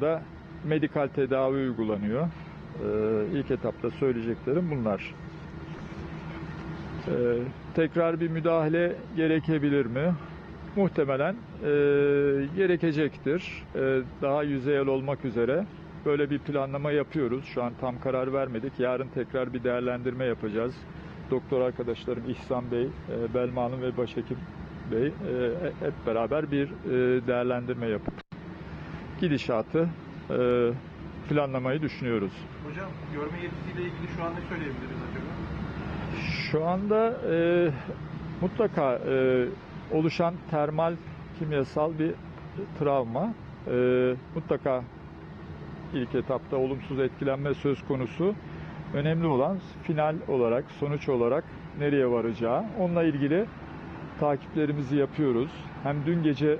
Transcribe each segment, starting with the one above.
anda medikal tedavi uygulanıyor. Ee, ilk etapta söyleyeceklerim bunlar. Ee, tekrar bir müdahale gerekebilir mi? Muhtemelen e, gerekecektir. E, daha yüzeyel olmak üzere böyle bir planlama yapıyoruz. Şu an tam karar vermedik. Yarın tekrar bir değerlendirme yapacağız. Doktor arkadaşlarım İhsan Bey, e, Belma Hanım ve Başhekim Bey e, hep beraber bir e, değerlendirme yapıp gidişatı e, planlamayı düşünüyoruz. Hocam görme yetisiyle ilgili şu an ne söyleyebiliriz acaba? Şu anda e, mutlaka e, oluşan termal kimyasal bir travma e, mutlaka ilk etapta olumsuz etkilenme söz konusu. Önemli olan final olarak, sonuç olarak nereye varacağı. Onunla ilgili takiplerimizi yapıyoruz. Hem dün gece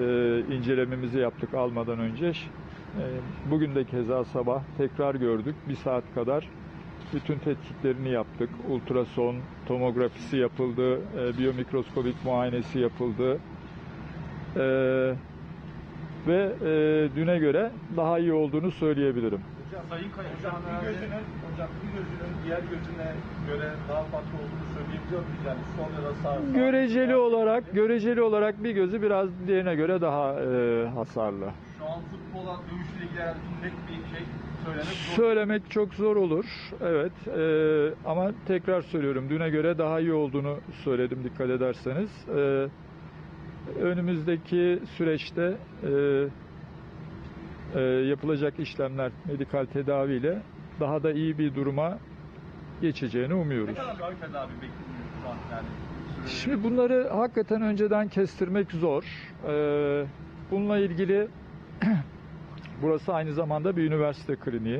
e, incelememizi yaptık almadan önce. E, bugün de keza sabah tekrar gördük. Bir saat kadar bütün tetkiklerini yaptık. Ultrason, tomografisi yapıldı, e, biyomikroskobik muayenesi yapıldı. E, ve e, düne göre daha iyi olduğunu söyleyebilirim. Hocam, Sayın Kaya, hocam bir gözünün, hocam bir gözünün diğer gözüne göre daha farklı olduğunu söyleyebiliyor muyuz? Yani sol ya da sağ. sağ- Göreceli sağ- olarak, göreceli olarak bir gözü biraz diğerine göre daha e, hasarlı. Şu an futbola dövüşle net bir şey söylemek zor. Söylemek çok zor olur. Evet. e, ama tekrar söylüyorum. Düne göre daha iyi olduğunu söyledim dikkat ederseniz. E, önümüzdeki süreçte e, e, yapılacak işlemler, medikal tedaviyle daha da iyi bir duruma geçeceğini Ne umuyoruz. kadar bir tedavi yani? Şimdi bunları hakikaten önceden kestirmek zor. Ee, bununla ilgili burası aynı zamanda bir üniversite kliniği.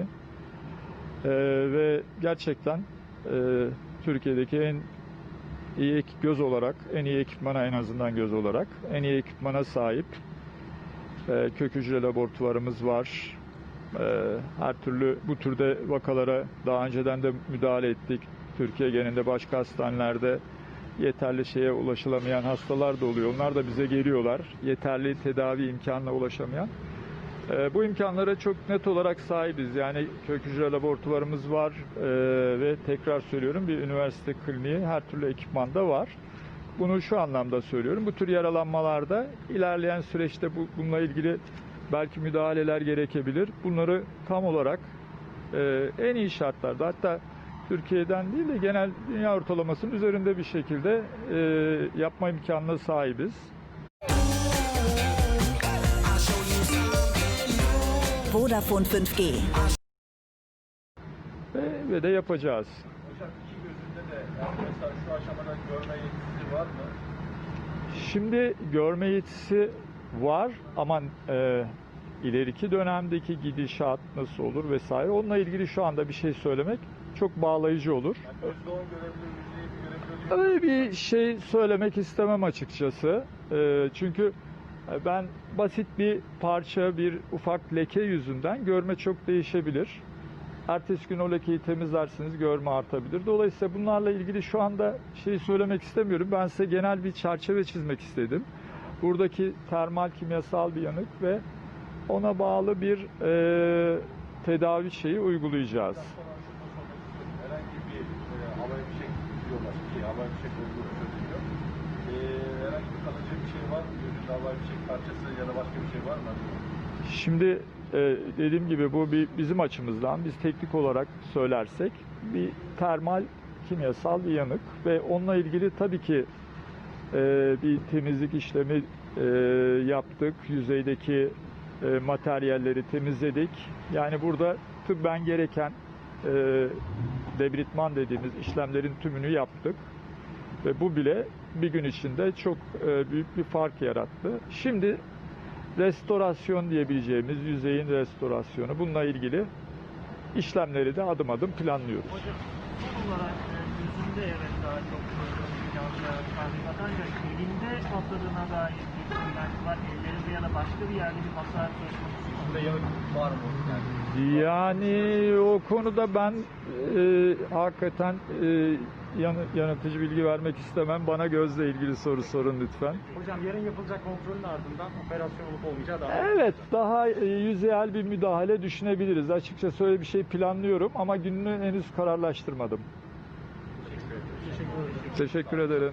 Ee, ve gerçekten e, Türkiye'deki en iyi göz olarak, en iyi ekipmana en azından göz olarak, en iyi ekipmana sahip e, kök hücre laboratuvarımız var. E, her türlü bu türde vakalara daha önceden de müdahale ettik. Türkiye genelinde başka hastanelerde yeterli şeye ulaşılamayan hastalar da oluyor. Onlar da bize geliyorlar. Yeterli tedavi imkanına ulaşamayan. Ee, bu imkanlara çok net olarak sahibiz. Yani kök hücre laboratuvarımız var Ee, ve tekrar söylüyorum bir üniversite kliniği her türlü ekipmanda var. Bunu şu anlamda söylüyorum. Bu tür yaralanmalarda ilerleyen süreçte bu, bununla ilgili belki müdahaleler gerekebilir. Bunları tam olarak e, en iyi şartlarda hatta Türkiye'den değil de genel dünya ortalamasının üzerinde bir şekilde e, yapma imkanına sahibiz. Vodafone 5G. Ve, ve de yapacağız. Hocam iki gözünde de yani mesela şu aşamada görme yetisi var mı? Şimdi görme yetisi var ama e, ileriki dönemdeki gidişat nasıl olur vesaire onunla ilgili şu anda bir şey söylemek çok bağlayıcı olur. Yani görebilir, Öyle bir şey söylemek istemem açıkçası. E, çünkü e, ben basit bir parça, bir ufak leke yüzünden görme çok değişebilir. Ertesi gün o lekeyi temizlersiniz, görme artabilir. Dolayısıyla bunlarla ilgili şu anda şey söylemek istemiyorum. Ben size genel bir çerçeve çizmek istedim. Buradaki termal kimyasal bir yanık ve ona bağlı bir e, tedavi şeyi uygulayacağız. Herhangi bir e, havai fişek diyorlar ki olduğu söyleniyor. E, herhangi bir kalıcı bir şey var mı? Gözünde havai fişek parçası ya da başka bir şey var mı? Şimdi e, dediğim gibi bu bir bizim açımızdan biz teknik olarak söylersek bir termal kimyasal bir yanık ve onunla ilgili tabii ki e, bir temizlik işlemi e, yaptık. Yüzeydeki e, materyalleri temizledik. Yani burada tıbben gereken debritman dediğimiz işlemlerin tümünü yaptık. Ve bu bile bir gün içinde çok büyük bir fark yarattı. Şimdi restorasyon diyebileceğimiz yüzeyin restorasyonu bununla ilgili işlemleri de adım adım planlıyoruz. Hocam e, gözünde evet daha çok yanlış tahribat ancak elinde atladığına dair bir söylenti var. Ellerinde ya da başka bir yerde bir hasar söz konusu. Var mı? Yani Yani o konuda ben e, hakikaten e, yanı- yanıltıcı bilgi vermek istemem. Bana gözle ilgili soru sorun lütfen. Hocam yarın yapılacak kontrolün ardından operasyon olup olmayacağı daha Evet, daha e, yüzeyel bir müdahale düşünebiliriz. Açıkçası öyle bir şey planlıyorum ama gününü henüz kararlaştırmadım. Teşekkür ederim.